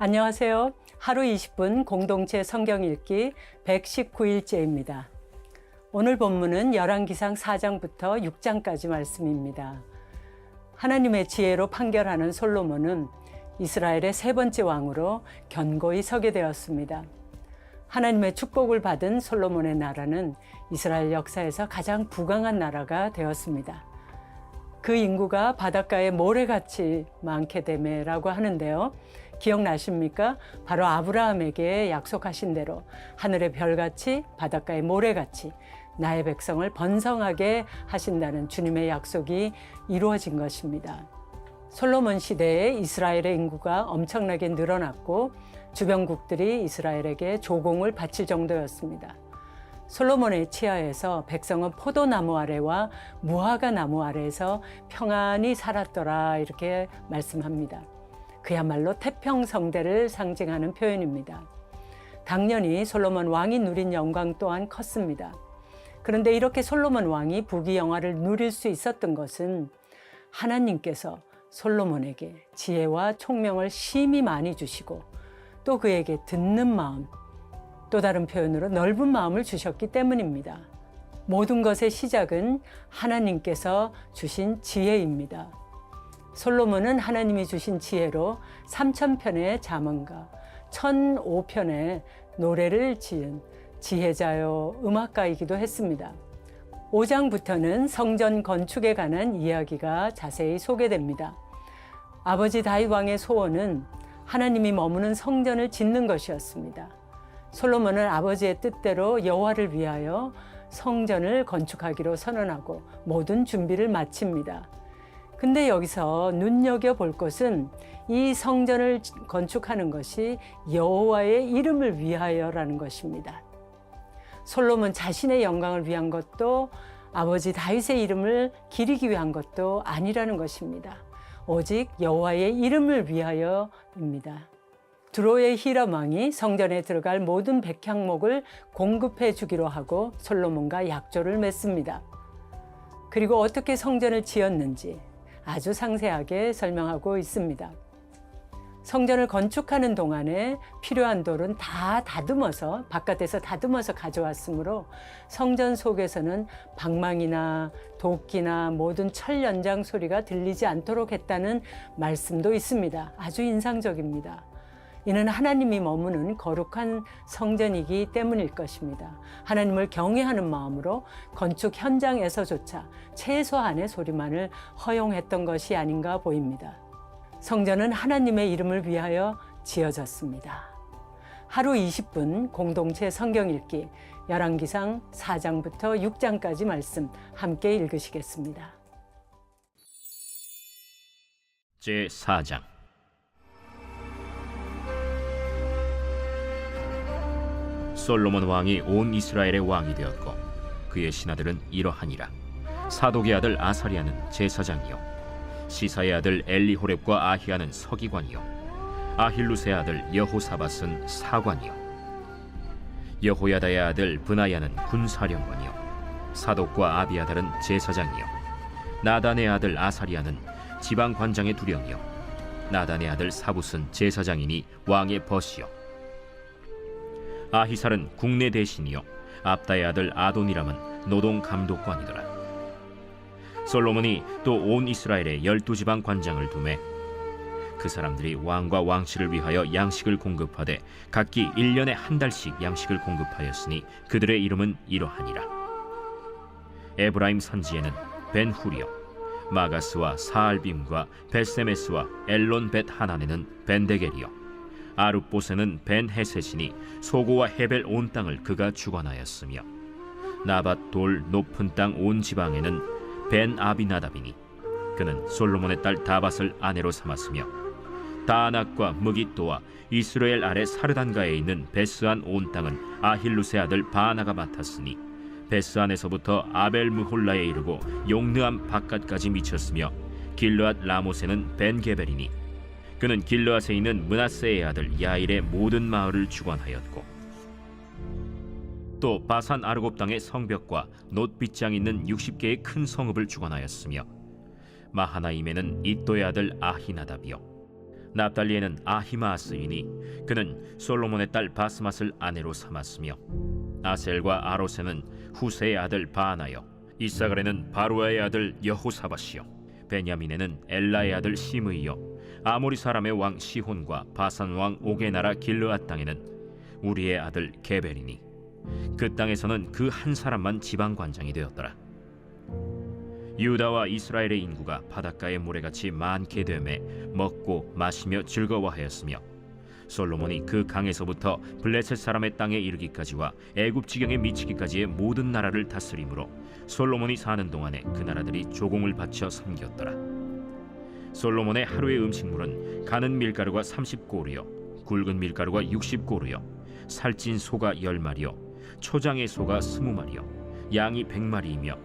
안녕하세요. 하루 20분 공동체 성경 읽기 119일째입니다. 오늘 본문은 열왕기상 4장부터 6장까지 말씀입니다. 하나님의 지혜로 판결하는 솔로몬은 이스라엘의 세 번째 왕으로 견고히 서게 되었습니다. 하나님의 축복을 받은 솔로몬의 나라는 이스라엘 역사에서 가장 부강한 나라가 되었습니다. 그 인구가 바닷가에 모래같이 많게 되매라고 하는데요. 기억나십니까? 바로 아브라함에게 약속하신 대로 하늘의 별같이 바닷가의 모래같이 나의 백성을 번성하게 하신다는 주님의 약속이 이루어진 것입니다. 솔로몬 시대에 이스라엘의 인구가 엄청나게 늘어났고 주변국들이 이스라엘에게 조공을 바칠 정도였습니다. 솔로몬의 치하에서 백성은 포도나무 아래와 무화과 나무 아래에서 평안히 살았더라 이렇게 말씀합니다. 그야말로 태평성대를 상징하는 표현입니다. 당연히 솔로몬 왕이 누린 영광 또한 컸습니다. 그런데 이렇게 솔로몬 왕이 부귀 영화를 누릴 수 있었던 것은 하나님께서 솔로몬에게 지혜와 총명을 심히 많이 주시고 또 그에게 듣는 마음, 또 다른 표현으로 넓은 마음을 주셨기 때문입니다. 모든 것의 시작은 하나님께서 주신 지혜입니다. 솔로몬은 하나님이 주신 지혜로 3천편의 자문가, 1,005편의 노래를 지은 지혜자요 음악가이기도 했습니다. 5장부터는 성전 건축에 관한 이야기가 자세히 소개됩니다. 아버지 다윗 왕의 소원은 하나님이 머무는 성전을 짓는 것이었습니다. 솔로몬은 아버지의 뜻대로 여호와를 위하여 성전을 건축하기로 선언하고 모든 준비를 마칩니다. 근데 여기서 눈여겨 볼 것은 이 성전을 건축하는 것이 여호와의 이름을 위하여라는 것입니다. 솔로몬 자신의 영광을 위한 것도 아버지 다윗의 이름을 기리기 위한 것도 아니라는 것입니다. 오직 여호와의 이름을 위하여입니다. 드로의 히람 왕이 성전에 들어갈 모든 백향목을 공급해 주기로 하고 솔로몬과 약조를 맺습니다. 그리고 어떻게 성전을 지었는지 아주 상세하게 설명하고 있습니다. 성전을 건축하는 동안에 필요한 돌은 다 다듬어서 바깥에서 다듬어서 가져왔으므로 성전 속에서는 방망이나 도끼나 모든 철 연장 소리가 들리지 않도록 했다는 말씀도 있습니다. 아주 인상적입니다. 이는 하나님이 머무는 거룩한 성전이기 때문일 것입니다. 하나님을 경외하는 마음으로 건축 현장에서조차 최소한의 소리만을 허용했던 것이 아닌가 보입니다. 성전은 하나님의 이름을 위하여 지어졌습니다. 하루 20분 공동체 성경 읽기 열왕기상 4장부터 6장까지 말씀 함께 읽으시겠습니다. 제 4장 솔로몬 왕이 온 이스라엘의 왕이 되었고 그의 신하들은 이러하니라. 사독의 아들 아사리아는 제사장이요. 시사의 아들 엘리호렙과 아히야는 서기관이요. 아힐루스의 아들 여호사밧은 사관이요. 여호야다의 아들 브나야는 군사령관이요. 사독과 아비아달은 제사장이요. 나단의 아들 아사리아는 지방 관장의 두령이요. 나단의 아들 사붓은 제사장이니 왕의 벗이요 아히살은 국내 대신이요. 압다의 아들 아도니람은 노동 감독관이더라. 솔로몬이 또 온 이스라엘에 열두 지방 관장을 두매 그 사람들이 왕과 왕실을 위하여 양식을 공급하되 각기 일년에한 달씩 양식을 공급하였으니 그들의 이름은 이러하니라. 에브라임 산지에는 벤후리요 마가스와 사알빔과 베세메스와 엘론 벳 하난에는 벤데겔이요 아룹보세는 벤헤셋이니 소고와 헤벨 온 땅을 그가 주관하였으며 나밧 돌 높은 땅 온 지방에는 벤 아비나답이니 그는 솔로몬의 딸 다밧을 아내로 삼았으며 다낙과 무기또와 이스라엘 아래 사르단가에 있는 베스안 온 땅은 아힐루스의 아들 바나가 맡았으니 베스안에서부터 아벨 무홀라에 이르고 용느암 바깥까지 미쳤으며 길르앗 라모세는 벤게벨이니 그는 길르앗에 있는 문하세의 아들 야일의 모든 마을을 주관하였고 또 바산 아르곱 땅의 성벽과 놋빗장 있는 60개의 큰 성읍을 주관하였으며 마하나임에는 이또의 아들 아히나답이요 납달리에는 아히마아스이니 그는 솔로몬의 딸 바스맛을 아내로 삼았으며 아셀과 아로세는 후세의 아들 바나요 이사갈에는 바루아의 아들 여호사밧이요 베냐민에는 엘라의 아들 시므이요 아모리 사람의 왕 시혼과 바산 왕 옥의 나라 길르앗 땅에는 우리의 아들 게벨이니 그 땅에서는 그 한 사람만 지방 관장이 되었더라 유다와 이스라엘의 인구가 바닷가의 모래같이 많게 되매 먹고 마시며 즐거워하였으며 솔로몬이 그 강에서부터 블레셋 사람의 땅에 이르기까지와 애굽 지경에 미치기까지의 모든 나라를 다스림으로 솔로몬이 사는 동안에 그 나라들이 조공을 바쳐 섬겼더라. 솔로몬의 하루의 음식물은 가는 밀가루가 30고루요, 굵은 밀가루가 60고루요, 살찐 소가 10마리요, 초장의 소가 20마리요, 양이 100마리이며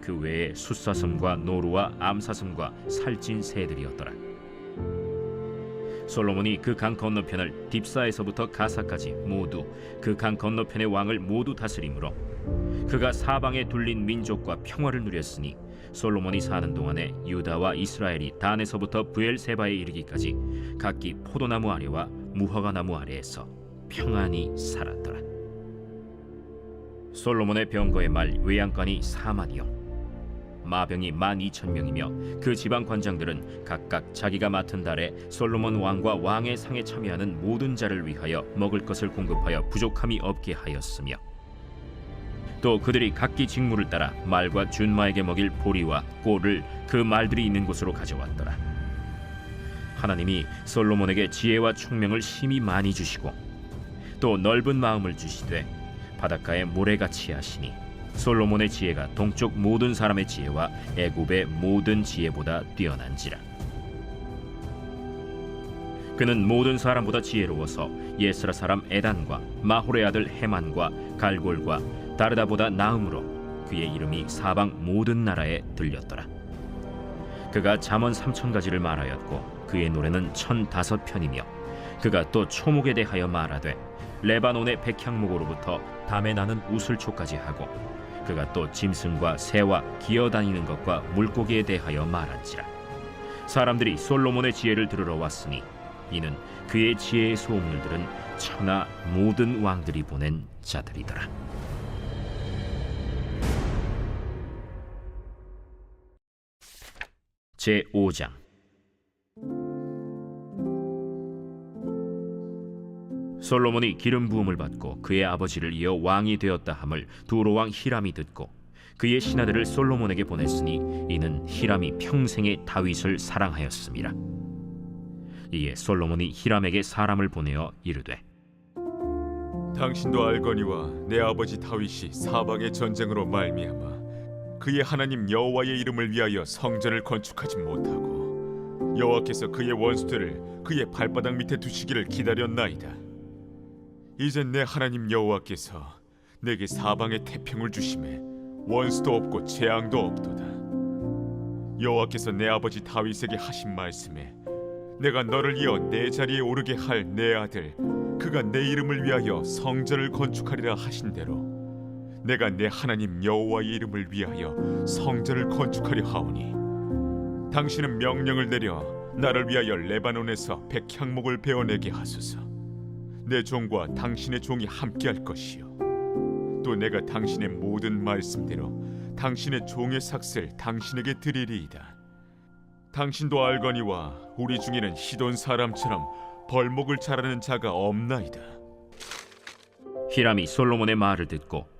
그 외에 숫사슴과 노루와 암사슴과 살찐 새들이었더라. 솔로몬이 그 강 건너편을 딥사에서부터 가사까지 모두 그 강 건너편의 왕을 모두 다스림으로 그가 사방에 둘린 민족과 평화를 누렸으니 솔로몬이 사는 동안에 유다와 이스라엘이 단에서부터 부엘세바에 이르기까지 각기 포도나무 아래와 무화과 나무 아래에서 평안히 살았더라. 솔로몬의 병거의 말 외양간이 4만이요 마병이 만 이천 명이며 그 지방 관장들은 각각 자기가 맡은 달에 솔로몬 왕과 왕의 상에 참여하는 모든 자를 위하여 먹을 것을 공급하여 부족함이 없게 하였으며 또 그들이 각기 직무를 따라 말과 준마에게 먹일 보리와 꼴을 그 말들이 있는 곳으로 가져왔더라. 하나님이 솔로몬에게 지혜와 총명을 심히 많이 주시고 또 넓은 마음을 주시되 바닷가에 모래같이 하시니 솔로몬의 지혜가 동쪽 모든 사람의 지혜와 애굽의 모든 지혜보다 뛰어난지라. 그는 모든 사람보다 지혜로워서 예스라 사람 에단과 마홀의 아들 헤만과 갈골과 다르다보다 나음으로 그의 이름이 사방 모든 나라에 들렸더라. 그가 잠언 삼천 가지를 말하였고 그의 노래는 천 다섯 편이며 그가 또 초목에 대하여 말하되 레바논의 백향목으로부터 담에 나는 우슬초까지 하고 그가 또 짐승과 새와 기어다니는 것과 물고기에 대하여 말한지라 사람들이 솔로몬의 지혜를 들으러 왔으니 이는 그의 지혜의 소문을 들은 천하 모든 왕들이 보낸 자들이더라 제 5장. 솔로몬이 기름 부음을 받고 그의 아버지를 이어 왕이 되었다 함을 두로 왕 히람이 듣고 그의 신하들을 솔로몬에게 보냈으니 이는 히람이 평생에 다윗을 사랑하였음이라 이에 솔로몬이 히람에게 사람을 보내어 이르되 당신도 알거니와 내 아버지 다윗이 사방의 전쟁으로 말미암아 그의 하나님 여호와의 이름을 위하여 성전을 건축하지 못하고 여호와께서 그의 원수들을 그의 발바닥 밑에 두시기를 기다렸나이다. 이제 내 하나님 여호와께서 내게 사방의 태평을 주심에 원수도 없고 재앙도 없도다. 여호와께서 내 아버지 다윗에게 하신 말씀에 내가 너를 이어 내 자리에 오르게 할 내 아들 그가 내 이름을 위하여 성전을 건축하리라 하신 대로 내가 내 하나님 여호와의 이름을 위하여 성전을 건축하려 하오니 당신은 명령을 내려 나를 위하여 레바논에서 백향목을 베어내게 하소서. 내 종과 당신의 종이 함께할 것이요. 또 내가 당신의 모든 말씀대로 당신의 종의 삭슬 당신에게 드리리이다. 당신도 알거니와 우리 중에는 시돈 사람처럼 벌목을 자라는 자가 없나이다. 히람이 솔로몬의 말을 듣고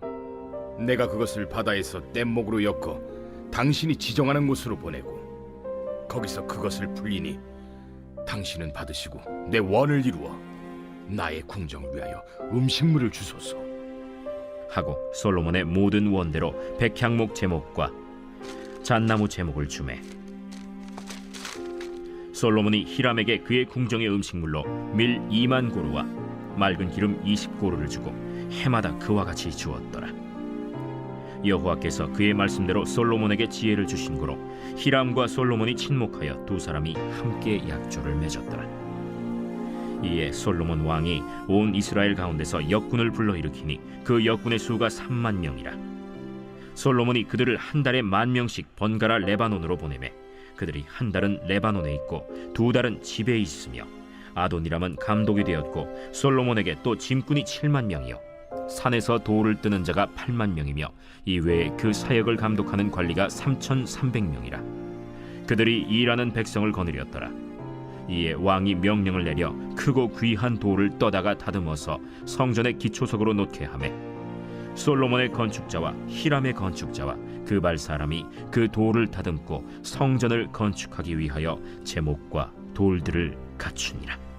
내가 그것을 바다에서 뗏목으로 엮어 당신이 지정하는 곳으로 보내고 거기서 그것을 풀리니 당신은 받으시고 내 원을 이루어 나의 궁정을 위하여 음식물을 주소서. 하고 솔로몬의 모든 원대로 백향목 제목과 잣나무 제목을 주매 솔로몬이 히람에게 그의 궁정의 음식물로 밀 2만 고루와 맑은 기름 20 고루를 주고 해마다 그와 같이 주었더라. 여호와께서 그의 말씀대로 솔로몬에게 지혜를 주신 고로 히람과 솔로몬이 친목하여 두 사람이 함께 약조를 맺었더라. 이에 솔로몬 왕이 온 이스라엘 가운데서 역군을 불러일으키니 그 역군의 수가 3만 명이라. 솔로몬이 그들을 한 달에 만 명씩 번갈아 레바논으로 보내매 그들이 한 달은 레바논에 있고 두 달은 집에 있으며 아도니람은 감독이 되었고 솔로몬에게 또 짐꾼이 7만 명이요 산에서 돌을 뜨는 자가 8만 명이며 이외에 그 사역을 감독하는 관리가 3,300명이라 그들이 일하는 백성을 거느렸더라 이에 왕이 명령을 내려 크고 귀한 돌을 떠다가 다듬어서 성전의 기초석으로 놓게 하매 솔로몬의 건축자와 히람의 건축자와 그발 사람이 그 돌을 다듬고 성전을 건축하기 위하여 제목과 돌들을 갖추니라.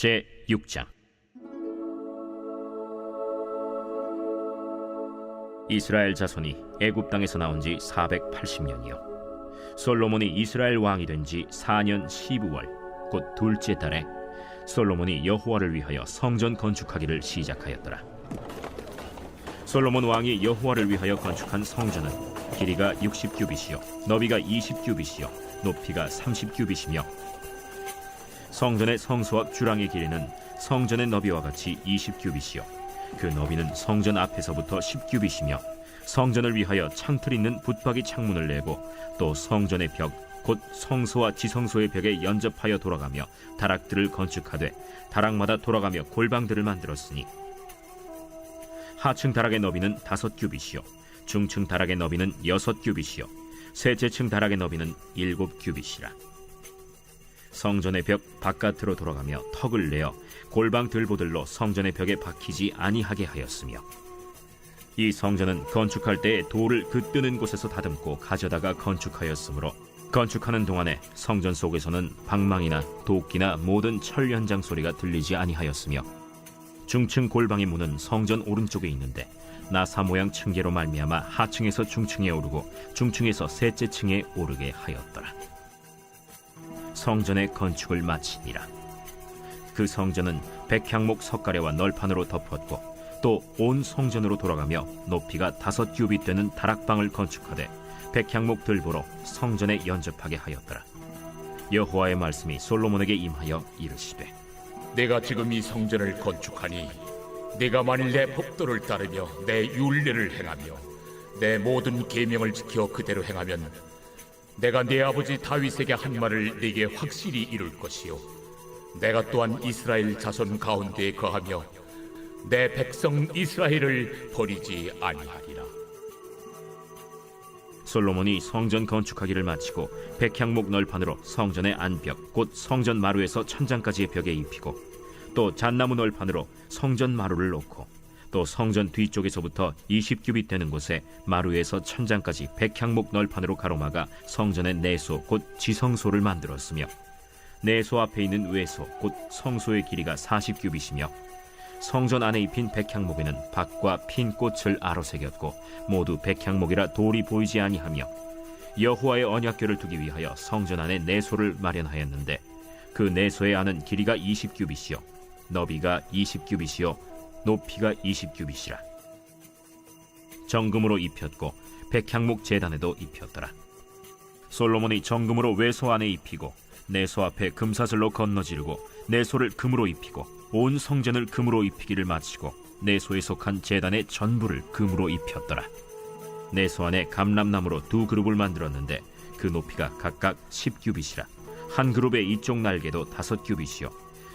제 6장 이스라엘 자손이 애굽 땅에서 나온 지 480년이요 솔로몬이 이스라엘 왕이 된 지 4년 12월 곧 둘째 달에 솔로몬이 여호와를 위하여 성전 건축하기를 시작하였더라. 솔로몬 왕이 여호와를 위하여 건축한 성전은 길이가 60규빗이요 너비가 20규빗이요 높이가 30규빗이며 성전의 성소와 주랑의 길이는 성전의 너비와 같이 20규빗이요. 그 너비는 성전 앞에서부터 10규빗이며 성전을 위하여 창틀 있는 붙박이 창문을 내고 또 성전의 벽 곧 성소와 지성소의 벽에 연접하여 돌아가며 다락들을 건축하되 다락마다 돌아가며 골방들을 만들었으니 하층 다락의 너비는 다섯 규빗이요. 중층 다락의 너비는 여섯 규빗이요. 셋째 층 다락의 너비는 일곱 규빗이라 성전의 벽 바깥으로 돌아가며 턱을 내어 골방 들보들로 성전의 벽에 박히지 아니하게 하였으며 이 성전은 건축할 때에 돌을 그 뜨는 곳에서 다듬고 가져다가 건축하였으므로 건축하는 동안에 성전 속에서는 방망이나 도끼나 모든 철 현장 소리가 들리지 아니하였으며 중층 골방의 문은 성전 오른쪽에 있는데 나사 모양 층계로 말미암아 하층에서 중층에 오르고 중층에서 셋째 층에 오르게 하였더라. 성전의 건축을 마치니라. 그 성전은 백향목 석가래와 널판으로 덮었고 또 온 성전으로 돌아가며 높이가 다섯 규빗 되는 다락방을 건축하되 백향목 들보로 성전에 연접하게 하였더라. 여호와의 말씀이 솔로몬에게 임하여 이르시되 내가 지금 이 성전을 건축하니 내가 만일 내 법도를 따르며 내 율례를 행하며 내 모든 계명을 지켜 그대로 행하면 내가 내 아버지 다윗에게 한 말을 네게 확실히 이룰 것이요. 내가 또한 이스라엘 자손 가운데에 거하며 내 백성 이스라엘을 버리지 아니하리라. 솔로몬이 성전 건축하기를 마치고 백향목 널판으로 성전의 안벽 곧 성전 마루에서 천장까지의 벽에 입히고 또 잣나무 널판으로 성전 마루를 놓고 또 성전 뒤쪽에서부터 20규빗 되는 곳에 마루에서 천장까지 백향목 널판으로 가로막아 성전의 내소 곧 지성소를 만들었으며 내소 앞에 있는 외소 곧 성소의 길이가 40규빗이며 성전 안에 입힌 백향목에는 박과 핀 꽃을 아로 새겼고 모두 백향목이라 돌이 보이지 아니하며 여호와의 언약궤를 두기 위하여 성전 안에 내소를 마련하였는데 그 내소의 안은 길이가 20규빗이요 너비가 20규빗이요 높이가 20규빗이라. 정금으로 입혔고 백향목 제단에도 입혔더라. 솔로몬이 정금으로 외소 안에 입히고 내소 앞에 금사슬로 건너지르고 내소를 금으로 입히고 온 성전을 금으로 입히기를 마치고 내소에 속한 제단의 전부를 금으로 입혔더라. 내소 안에 감람나무로 두 그룹을 만들었는데 그 높이가 각각 10규빗이라. 한 그룹의 이쪽 날개도 다섯 규빗이요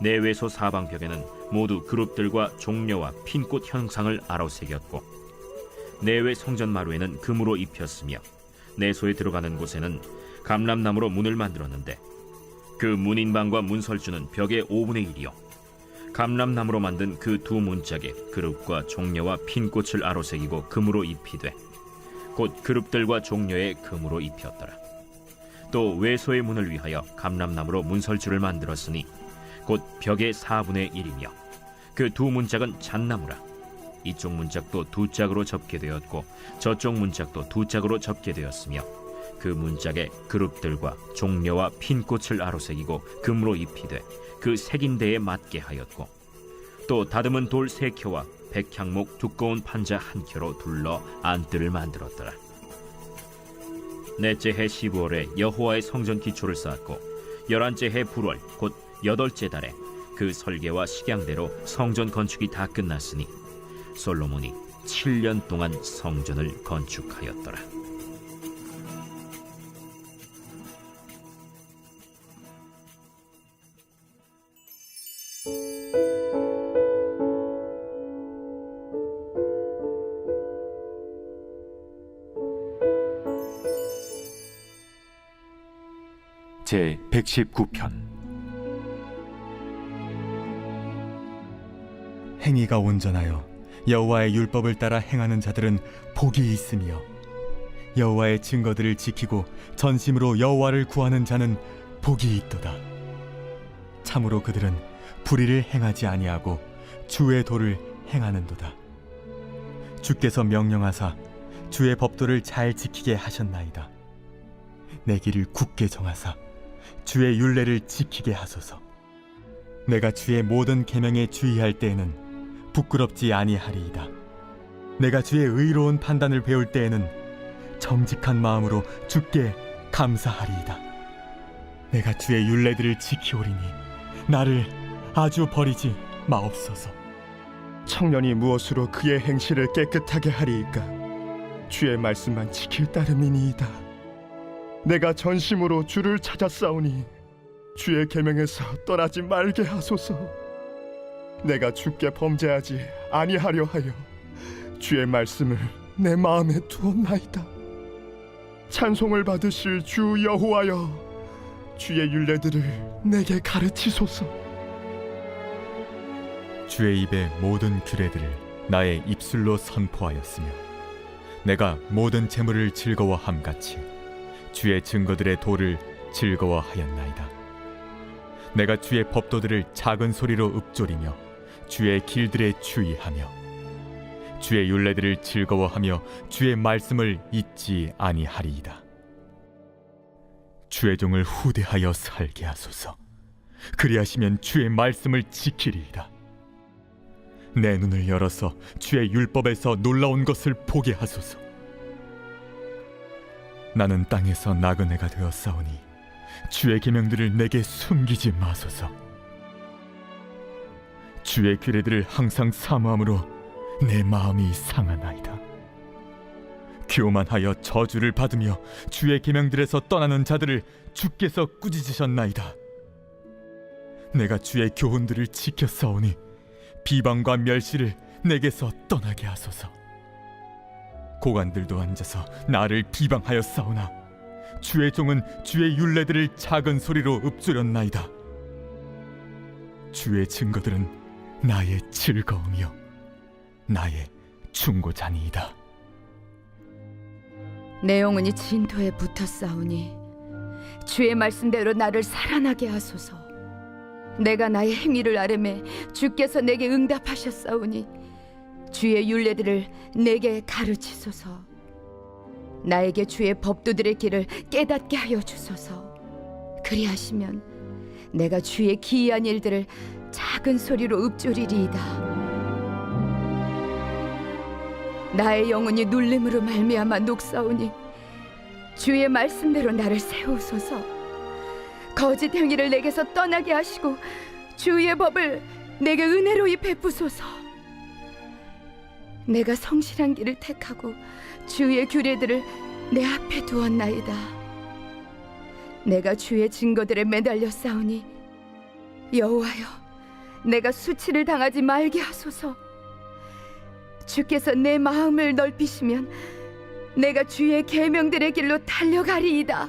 내외소 사방 벽에는 모두 그룹들과 종려와 핀꽃 형상을 아로새겼고 내외 성전 마루에는 금으로 입혔으며 내소에 들어가는 곳에는 감람나무로 문을 만들었는데 그 문인방과 문설주는 벽의 5분의 1이요. 감람나무로 만든 그 두 문짝에 그룹과 종려와 핀꽃을 아로새기고 금으로 입히되 곧 그룹들과 종려에 금으로 입혔더라. 또 외소의 문을 위하여 감람나무로 문설주를 만들었으니 곧 벽의 4분의 1이며 그 두 문짝은 잣나무라. 이쪽 문짝도 두 짝으로 접게 되었고 저쪽 문짝도 두 짝으로 접게 되었으며 그 문짝에 그룹들과 종려와 핀꽃을 아로새기고 금으로 입히되 그 색인 데에 맞게 하였고 또 다듬은 돌 세 켜와 백향목 두꺼운 판자 한 켜로 둘러 안뜰을 만들었더라. 넷째 해 15월에 여호와의 성전 기초를 쌓았고 열한째 해 불월 곧 여덟째 달에 그 설계와 식양대로 성전 건축이 다 끝났으니 솔로몬이 7년 동안 성전을 건축하였더라. 제 119편 행위가 온전하여 여호와의 율법을 따라 행하는 자들은 복이 있으며 여호와의 증거들을 지키고 전심으로 여호와를 구하는 자는 복이 있도다. 참으로 그들은 불의를 행하지 아니하고 주의 도를 행하는도다. 주께서 명령하사 주의 법도를 잘 지키게 하셨나이다. 내 길을 굳게 정하사 주의 윤례를 지키게 하소서. 내가 주의 모든 계명에 주의할 때에는 부끄럽지 아니하리이다. 내가 주의 의로운 판단을 배울 때에는 정직한 마음으로 주께 감사하리이다. 내가 주의 윤례들을 지키오리니 나를 아주 버리지 마옵소서. 청년이 무엇으로 그의 행실을 깨끗하게 하리이까 주의 말씀만 지킬 따름이니이다 내가 전심으로 주를 찾았사오니 주의 계명에서 떠나지 말게 하소서 내가 주께 범죄하지 아니하려 하여 주의 말씀을 내 마음에 두었나이다 찬송을 받으실 주 여호와여 주의 윤례들을 내게 가르치소서 주의 입의 모든 규례들을 나의 입술로 선포하였으며 내가 모든 재물을 즐거워함 같이 주의 증거들의 도를 즐거워하였나이다. 내가 주의 법도들을 작은 소리로 읊조리며 주의 길들에 주의하며 주의 윤례들을 즐거워하며 주의 말씀을 잊지 아니하리이다. 주의 종을 후대하여 살게 하소서. 그리하시면 주의 말씀을 지키리이다. 내 눈을 열어서 주의 율법에서 놀라운 것을 보게 하소서. 나는 땅에서 나그네가 되었사오니 주의 계명들을 내게 숨기지 마소서. 주의 규례들을 항상 사모함으로 내 마음이 상하나이다. 교만하여 저주를 받으며 주의 계명들에서 떠나는 자들을 주께서 꾸짖으셨나이다. 내가 주의 교훈들을 지켰사오니 비방과 멸시를 내게서 떠나게 하소서. 고관들도 앉아서 나를 비방하였사오나 주의 종은 주의 윤례들을 작은 소리로 읊조렸나이다. 주의 증거들은 나의 즐거움이요 나의 충고자니이다. 내 영혼이 진토에 붙어 싸우니 주의 말씀대로 나를 살아나게 하소서. 내가 나의 행위를 아뢰매 주께서 내게 응답하셨사오니 주의 윤례들을 내게 가르치소서. 나에게 주의 법도들의 길을 깨닫게 하여 주소서. 그리하시면 내가 주의 기이한 일들을 작은 소리로 읊조리리이다. 나의 영혼이 눌림으로 말미암아 녹사오니 주의 말씀대로 나를 세우소서. 거짓 행위를 내게서 떠나게 하시고 주의 법을 내게 은혜로이 베푸소서. 내가 성실한 길을 택하고 주의 규례들을 내 앞에 두었나이다. 내가 주의 증거들에 매달려 싸우니 여호와여, 내가 수치를 당하지 말게 하소서. 주께서 내 마음을 넓히시면 내가 주의 계명들의 길로 달려가리이다.